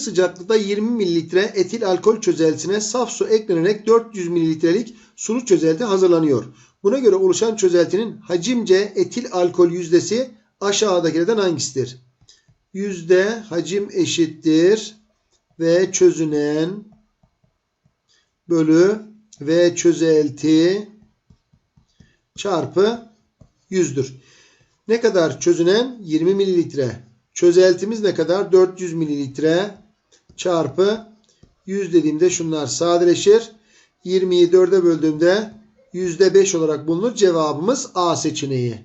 sıcaklıkta 20 mililitre etil alkol çözeltisine saf su eklenerek 400 mililitrelik sulu çözelti hazırlanıyor. Buna göre oluşan çözeltinin hacimce etil alkol yüzdesi aşağıdakilerden hangisidir? Yüzde hacim eşittir ve çözünen bölü ve çözelti çarpı 100'dür. Ne kadar çözünen? 20 mililitre. Çözeltimiz ne kadar? 400 mililitre çarpı 100 dediğimde şunlar sadeleşir. 20'yi 4'e böldüğümde %5 olarak bulunur. Cevabımız A seçeneği.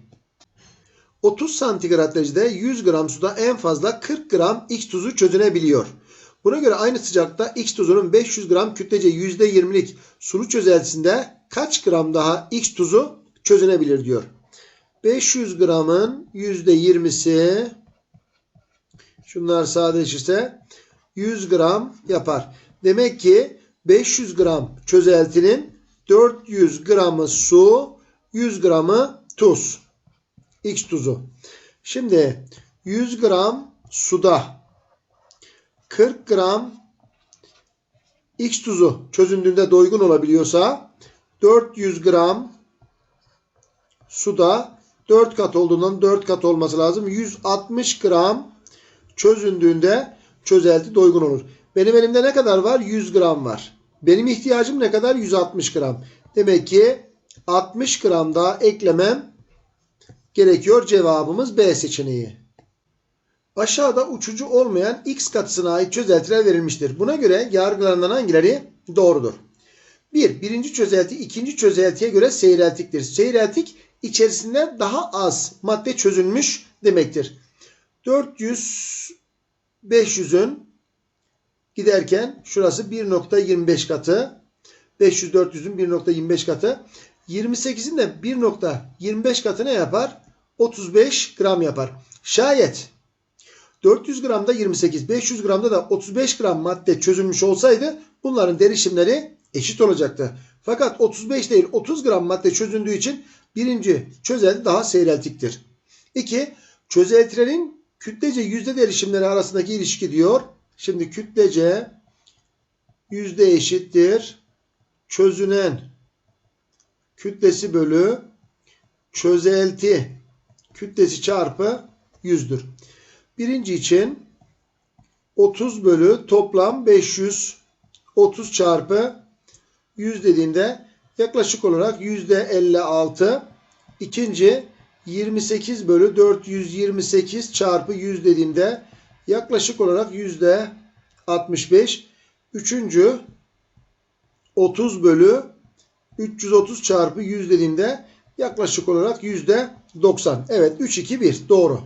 30 santigrat derecede 100 gram suda en fazla 40 gram X tuzu çözünebiliyor. Buna göre aynı sıcakta X tuzunun 500 gram kütlece %20'lik sulu çözeltisinde kaç gram daha X tuzu çözünebilir diyor. 500 gramın %20'si şunlar sadeleşirse 100 gram yapar. Demek ki 500 gram çözeltinin 400 gramı su, 100 gramı tuz. X tuzu. Şimdi 100 gram suda 40 gram X tuzu çözündüğünde doygun olabiliyorsa 400 gram suda 4 kat olduğundan 4 kat olması lazım. 160 gram çözündüğünde çözelti doygun olur. Benim elimde ne kadar var? 100 gram var. Benim ihtiyacım ne kadar? 160 gram. Demek ki 60 gram daha eklemem gerekiyor. Cevabımız B seçeneği. Aşağıda uçucu olmayan x katısına ait çözeltiler verilmiştir. Buna göre yargılanan hangileri doğrudur? 1. Birinci çözelti ikinci çözeltiye göre seyreltiktir. Seyreltik içerisinde daha az madde çözülmüş demektir. 400 500'ün giderken şurası 1.25 katı. 500 400'ün 1.25 katı. 28'in de 1.25 katı ne yapar? 35 gram yapar. Şayet 400 gramda 28, 500 gramda da 35 gram madde çözülmüş olsaydı bunların derişimleri eşit olacaktı. Fakat 35 değil 30 gram madde çözündüğü için birinci çözelti daha seyreltiktir. 2. Çözeltilerin kütlece yüzde derişimleri arasındaki ilişki diyor. Şimdi kütlece yüzde eşittir. Çözünen kütlesi bölü çözelti kütlesi çarpı yüzdür. Birinci için 30 bölü toplam 500 30 çarpı 100 dediğinde yaklaşık olarak yüzde 56. İkinci 28 bölü 428 çarpı 100 dediğimde yaklaşık olarak yüzde 65. Üçüncü 30 bölü 330 çarpı 100 dediğimde yaklaşık olarak yüzde 90. Evet 3 2 1 doğru.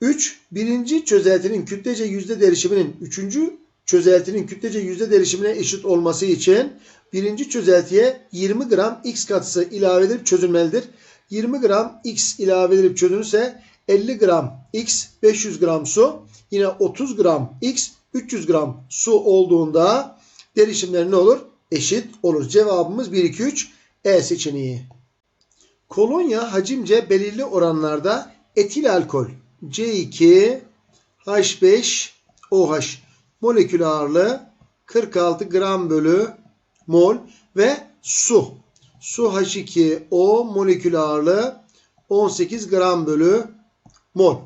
3. Birinci çözeltinin kütlece yüzde derişiminin üçüncü çözeltinin kütlece yüzde derişimine eşit olması için birinci çözeltiye 20 gram x katısı ilave edilip çözülmelidir. 20 gram x ilave edilip çözülürse 50 gram x 500 gram su yine 30 gram x 300 gram su olduğunda derişimleri ne olur? Eşit olur. Cevabımız 1 2 3 E seçeneği. Kolonya hacimce belirli oranlarda etil alkol C2 H5OH molekül ağırlığı 46 gram bölü mol ve su. Su H2O molekül ağırlığı 18 gram bölü mol.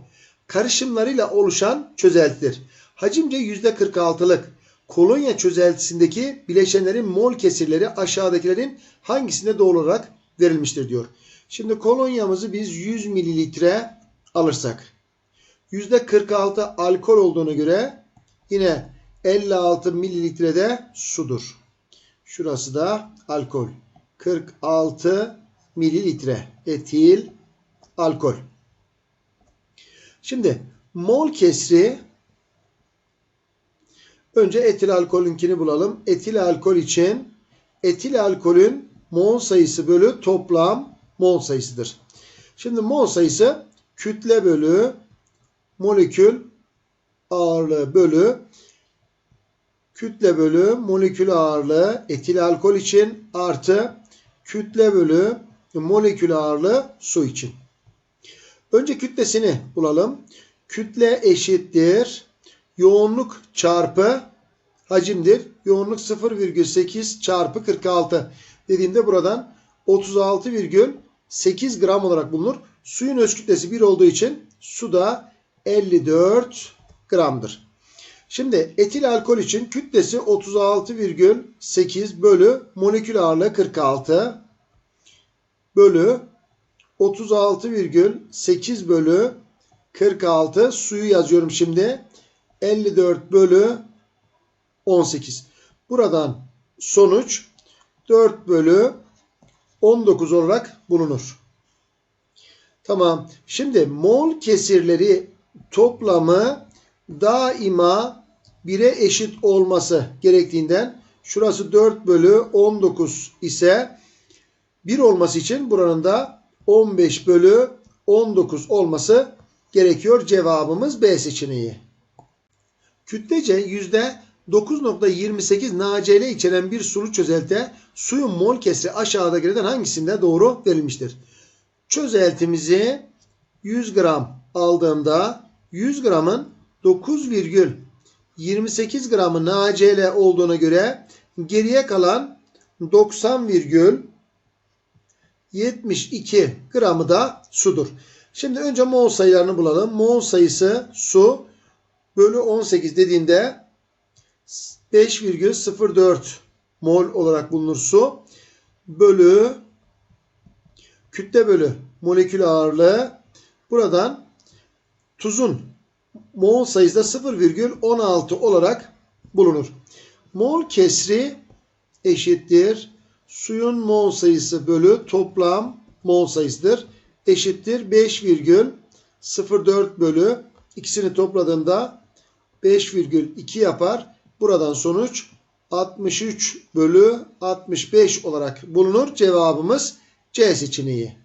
Karışımlarıyla oluşan çözeltidir. Hacimce %46'lık kolonya çözeltisindeki bileşenlerin mol kesirleri aşağıdakilerin hangisinde doğru olarak verilmiştir diyor. Şimdi kolonyamızı biz 100 mililitre alırsak %46 alkol olduğuna göre yine 56 mililitrede sudur. Şurası da alkol. 46 mililitre etil alkol. Şimdi mol kesri önce etil alkolünkini bulalım. Etil alkol için etil alkolün mol sayısı bölü toplam mol sayısıdır. Şimdi mol sayısı kütle bölü molekül ağırlığı bölü kütle bölü molekül ağırlığı etil alkol için artı kütle bölü molekül ağırlığı su için. Önce kütlesini bulalım. Kütle eşittir. yoğunluk çarpı hacimdir. Yoğunluk 0,8 çarpı 46 dediğimde buradan 36,8 gram olarak bulunur. Suyun öz kütlesi 1 olduğu için su da 54 gramdır. Şimdi etil alkol için kütlesi 36,8 bölü molekül ağırlığı 46 bölü 36,8 bölü 46 suyu yazıyorum şimdi. 54 bölü 18. Buradan sonuç 4 bölü 19 olarak bulunur. Tamam. Şimdi mol kesirleri toplamı daima 1'e eşit olması gerektiğinden şurası 4 bölü 19 ise 1 olması için buranın da 15 bölü 19 olması gerekiyor. Cevabımız B seçeneği. Kütlece %9.28 NaCl içeren bir sulu çözeltide suyun mol kesri aşağıdakilerden hangisinde doğru verilmiştir? Çözeltimizi 100 gram aldığımda 100 gramın 9,28 gramı NaCl olduğuna göre geriye kalan 90,72 gramı da sudur. Şimdi önce mol sayılarını bulalım. Mol sayısı su bölü 18 dediğinde 5,04 mol olarak bulunur su. Bölü kütle bölü molekül ağırlığı. Buradan tuzun mol sayısı da 0,16 olarak bulunur. Mol kesri eşittir. Suyun mol sayısı bölü toplam mol sayısıdır. Eşittir 5,04 bölü ikisini topladığımda 5,2 yapar. Buradan sonuç 63 bölü 65 olarak bulunur. Cevabımız C seçeneği.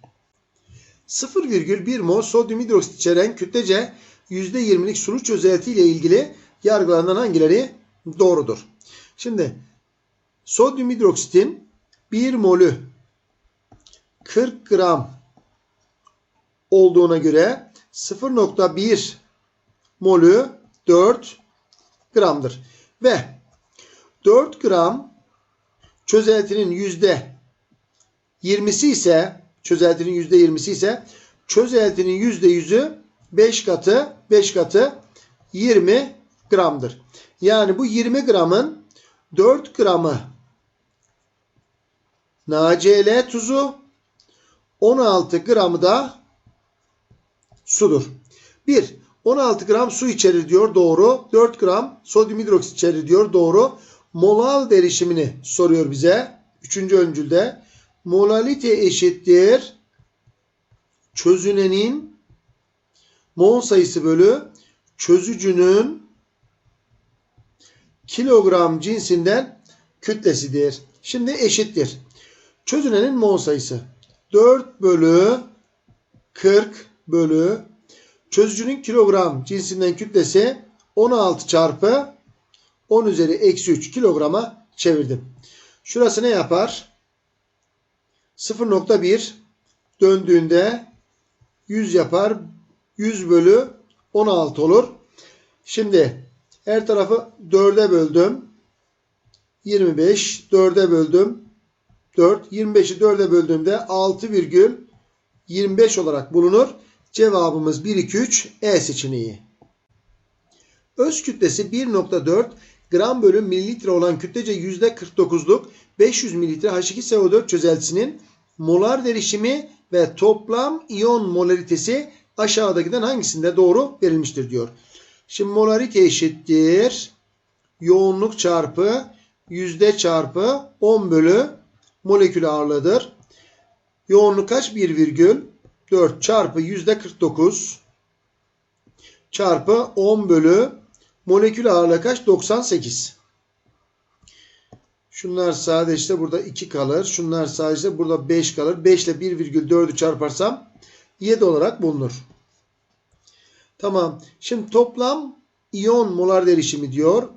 0,1 mol sodyum hidroksit içeren kütlece %20'lik sulu çözelti ile ilgili yargılanan hangileri doğrudur? Şimdi sodyum hidroksitin 1 molü 40 gram olduğuna göre 0.1 molü 4 gramdır. Ve 4 gram çözeltinin yüzde 20'si ise çözeltinin yüzde 20'si ise çözeltinin yüzde 100'ü 5 katı 5 katı 20 gramdır. Yani bu 20 gramın 4 gramı NaCl tuzu 16 gramı da sudur. 1. 16 gram su içerir diyor doğru. 4 gram sodyum hidroksit içerir diyor doğru. Molal derişimini soruyor bize. Üçüncü öncülde. Molalite eşittir. Çözünenin mol sayısı bölü çözücünün kilogram cinsinden kütlesidir. Şimdi eşittir. Çözünenin mol sayısı 4 bölü 40 bölü çözücünün kilogram cinsinden kütlesi 16 çarpı 10 üzeri eksi 3 kilograma çevirdim. Şurası ne yapar? 0.1 döndüğünde 100 yapar. 100 bölü 16 olur. Şimdi her tarafı 4'e böldüm. 25 4'e böldüm. 4. 25'i 4'e böldüğümde 6,25 olarak bulunur. Cevabımız 1, 2, 3 E seçeneği. Öz kütlesi 1.4 gram bölü mililitre olan kütlece %49'luk 500 mililitre H2SO4 çözeltisinin molar derişimi ve toplam iyon molaritesi aşağıdakinden hangisinde doğru verilmiştir diyor. Şimdi molarite eşittir. Yoğunluk çarpı yüzde çarpı 10 bölü molekül ağırlığıdır. Yoğunluk kaç? 1,4 çarpı yüzde 49 çarpı 10 bölü molekül ağırlığı kaç? 98. Şunlar sadece burada 2 kalır. Şunlar sadece burada 5 kalır. 5 ile 1,4'ü çarparsam 7 olarak bulunur. Tamam. Şimdi toplam iyon molar derişimi diyor.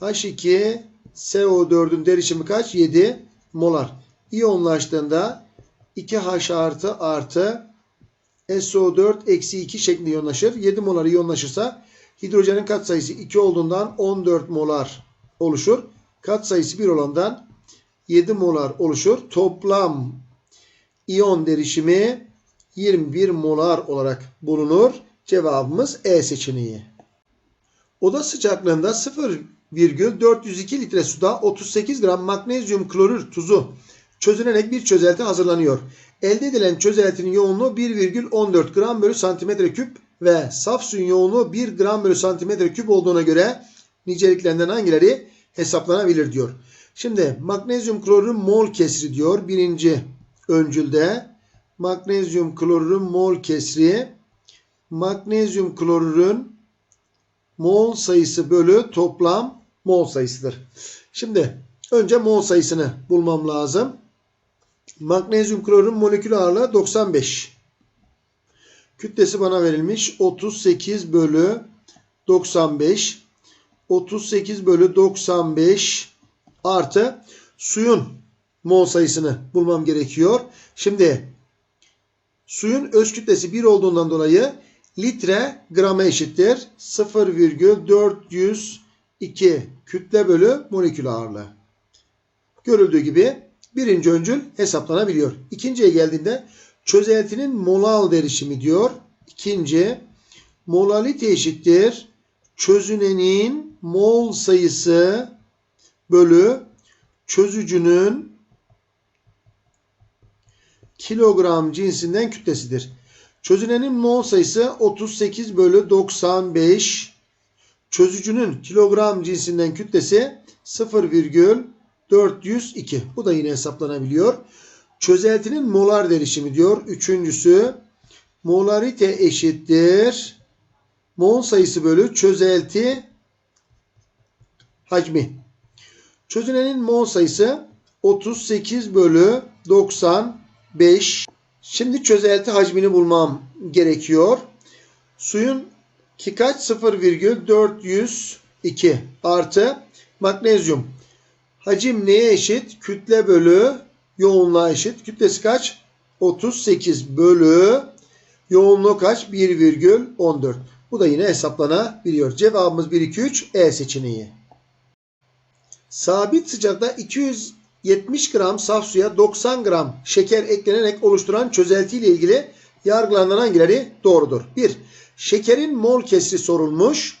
H2 SO4'ün derişimi kaç? 7 molar. İyonlaştığında 2H artı artı SO4 eksi 2 şeklinde iyonlaşır. 7 molar iyonlaşırsa Hidrojenin katsayısı 2 olduğundan 14 molar oluşur. Katsayısı 1 olandan 7 molar oluşur. Toplam iyon derişimi 21 molar olarak bulunur. Cevabımız E seçeneği. Oda sıcaklığında 0,402 litre suda 38 gram magnezyum klorür tuzu çözünerek bir çözelti hazırlanıyor. Elde edilen çözeltinin yoğunluğu 1,14 gram bölü santimetre küp ve saf suyun yoğunluğu 1 gram bölü santimetre küp olduğuna göre niceliklerinden hangileri hesaplanabilir diyor. Şimdi magnezyum klorürün mol kesri diyor birinci öncülde. Magnezyum klorürün mol kesri magnezyum klorürün mol sayısı bölü toplam mol sayısıdır. Şimdi önce mol sayısını bulmam lazım. Magnezyum klorürün molekül ağırlığı 95. Kütlesi bana verilmiş 38 bölü 95. 38 bölü 95 artı suyun mol sayısını bulmam gerekiyor. Şimdi suyun öz kütlesi 1 olduğundan dolayı litre grama eşittir. 0,402 kütle bölü molekül ağırlığı. Görüldüğü gibi birinci öncül hesaplanabiliyor. İkinciye geldiğinde çözeltinin molal derişimi diyor. İkinci molalite eşittir. Çözünenin mol sayısı bölü çözücünün kilogram cinsinden kütlesidir. Çözünenin mol sayısı 38 bölü 95. Çözücünün kilogram cinsinden kütlesi 0,402. Bu da yine hesaplanabiliyor. Çözeltinin molar derişimi diyor. Üçüncüsü molarite eşittir. Mol sayısı bölü çözelti hacmi. Çözünenin mol sayısı 38 bölü 95. Şimdi çözelti hacmini bulmam gerekiyor. Suyun ki kaç? 0,402 artı magnezyum. Hacim neye eşit? Kütle bölü yoğunluğa eşit. Kütlesi kaç? 38 bölü yoğunluğu kaç? 1,14. Bu da yine hesaplanabiliyor. Cevabımız 1, 2, 3 E seçeneği. Sabit sıcakta 270 gram saf suya 90 gram şeker eklenerek oluşturan çözelti ile ilgili yargılanan hangileri doğrudur? 1. Şekerin mol kesri sorulmuş.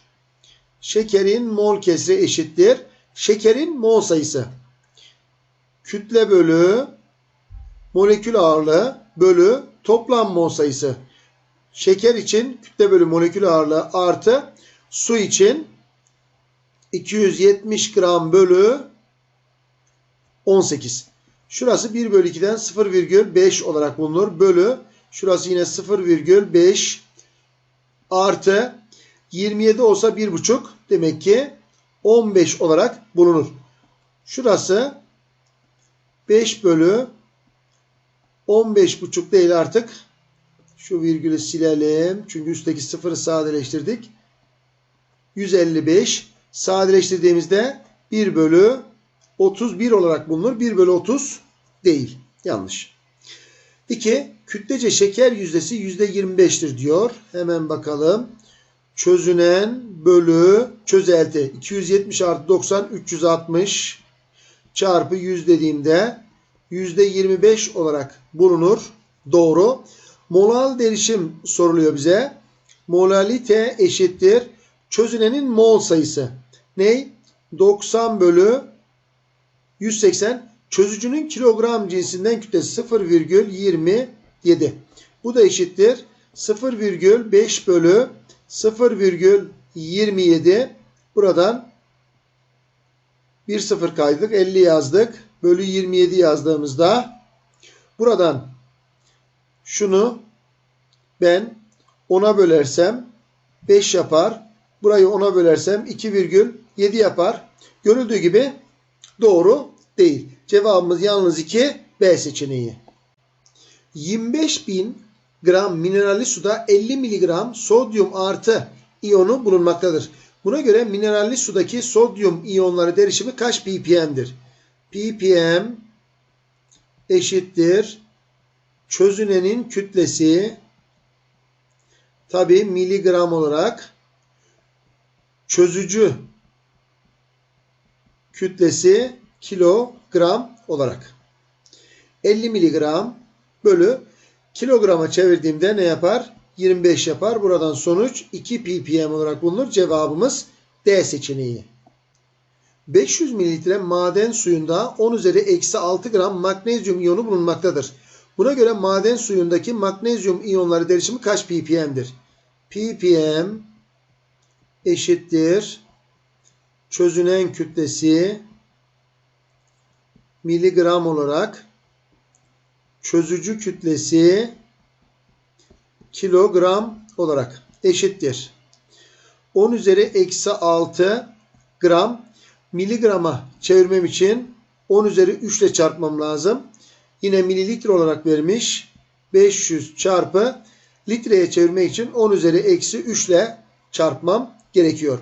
Şekerin mol kesri eşittir. Şekerin mol sayısı. Kütle bölü molekül ağırlığı bölü toplam mol sayısı. Şeker için kütle bölü molekül ağırlığı artı su için 270 gram bölü 18. Şurası 1 bölü 2'den 0,5 olarak bulunur. Bölü şurası yine 0,5 artı 27 olsa 1,5 demek ki 15 olarak bulunur. Şurası 5 bölü 15,5 değil artık. Şu virgülü silelim. Çünkü üstteki sıfırı sadeleştirdik. 155 sadeleştirdiğimizde 1 bölü 31 olarak bulunur. 1 bölü 30 değil. Yanlış. 2. Kütlece şeker yüzdesi %25'tir diyor. Hemen bakalım. Çözünen bölü çözelti. 270 artı 90 360 çarpı 100 dediğimde %25 olarak bulunur. Doğru. Molal derişim soruluyor bize. Molalite eşittir. Çözünenin mol sayısı. Ney? 90 bölü 180. Çözücünün kilogram cinsinden kütlesi 0,27. Bu da eşittir. 0,5 bölü 0,27. Buradan bir sıfır kaydık. 50 yazdık. Bölü 27 yazdığımızda buradan şunu ben 10'a bölersem 5 yapar. Burayı 10'a bölersem 2,7 yapar. Görüldüğü gibi doğru değil. Cevabımız yalnız 2 B seçeneği. 25 bin gram mineralli suda 50 miligram sodyum artı iyonu bulunmaktadır. Buna göre mineralli sudaki sodyum iyonları derişimi kaç ppm'dir? ppm eşittir çözünenin kütlesi tabi miligram olarak çözücü kütlesi kilogram olarak. 50 miligram bölü kilograma çevirdiğimde ne yapar? 25 yapar. Buradan sonuç 2 ppm olarak bulunur. Cevabımız D seçeneği. 500 mililitre maden suyunda 10 üzeri eksi 6 gram magnezyum iyonu bulunmaktadır. Buna göre maden suyundaki magnezyum iyonları derişimi kaç ppm'dir? ppm eşittir çözünen kütlesi miligram olarak çözücü kütlesi kilogram olarak eşittir. 10 üzeri eksi 6 gram miligrama çevirmem için 10 üzeri 3 ile çarpmam lazım. Yine mililitre olarak vermiş. 500 çarpı litreye çevirmek için 10 üzeri eksi 3 ile çarpmam gerekiyor.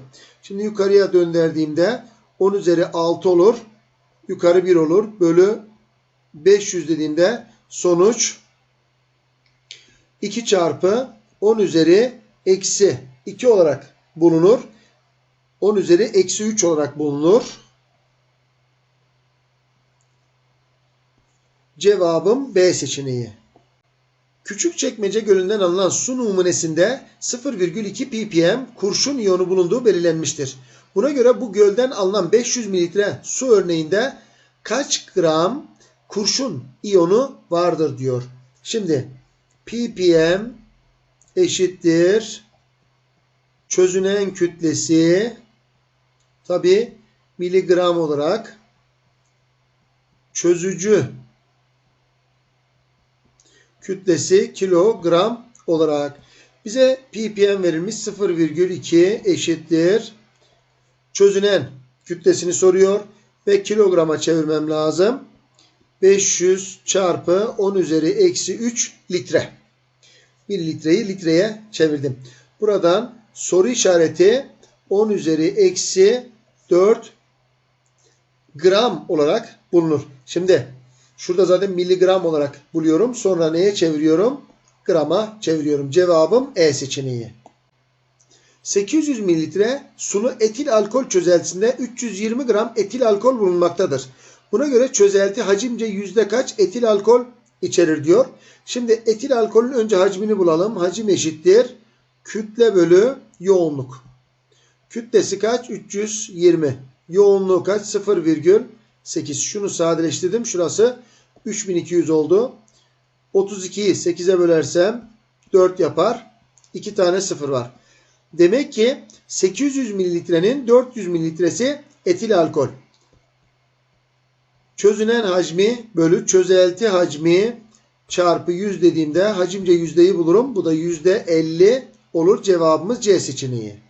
Şimdi yukarıya döndürdüğümde 10 üzeri 6 olur. Yukarı 1 olur. Bölü 500 dediğimde sonuç 2 çarpı 10 üzeri eksi 2 olarak bulunur. 10 üzeri eksi 3 olarak bulunur. Cevabım B seçeneği. Küçükçekmece Gölü'nden alınan su numunesinde 0,2 ppm kurşun iyonu bulunduğu belirlenmiştir. Buna göre bu gölden alınan 500 mililitre su örneğinde kaç gram kurşun iyonu vardır diyor. Şimdi ppm eşittir çözünen kütlesi tabi miligram olarak çözücü kütlesi kilogram olarak bize ppm verilmiş 0,2 eşittir çözünen kütlesini soruyor ve kilograma çevirmem lazım. 500 çarpı 10 üzeri eksi 3 litre. 1 litreyi litreye çevirdim. Buradan soru işareti 10 üzeri eksi 4 gram olarak bulunur. Şimdi şurada zaten miligram olarak buluyorum. Sonra neye çeviriyorum? Grama çeviriyorum. Cevabım E seçeneği. 800 mililitre sulu etil alkol çözeltisinde 320 gram etil alkol bulunmaktadır. Buna göre çözelti hacimce yüzde kaç etil alkol içerir diyor. Şimdi etil alkolün önce hacmini bulalım. Hacim eşittir. Kütle bölü yoğunluk. Kütlesi kaç? 320. Yoğunluğu kaç? 0,8. Şunu sadeleştirdim. Şurası 3200 oldu. 32'yi 8'e bölersem 4 yapar. 2 tane 0 var. Demek ki 800 mililitrenin 400 mililitresi etil alkol. Çözünen hacmi bölü çözelti hacmi çarpı 100 dediğimde hacimce yüzdeyi bulurum. Bu da yüzde 50 olur. Cevabımız C seçeneği.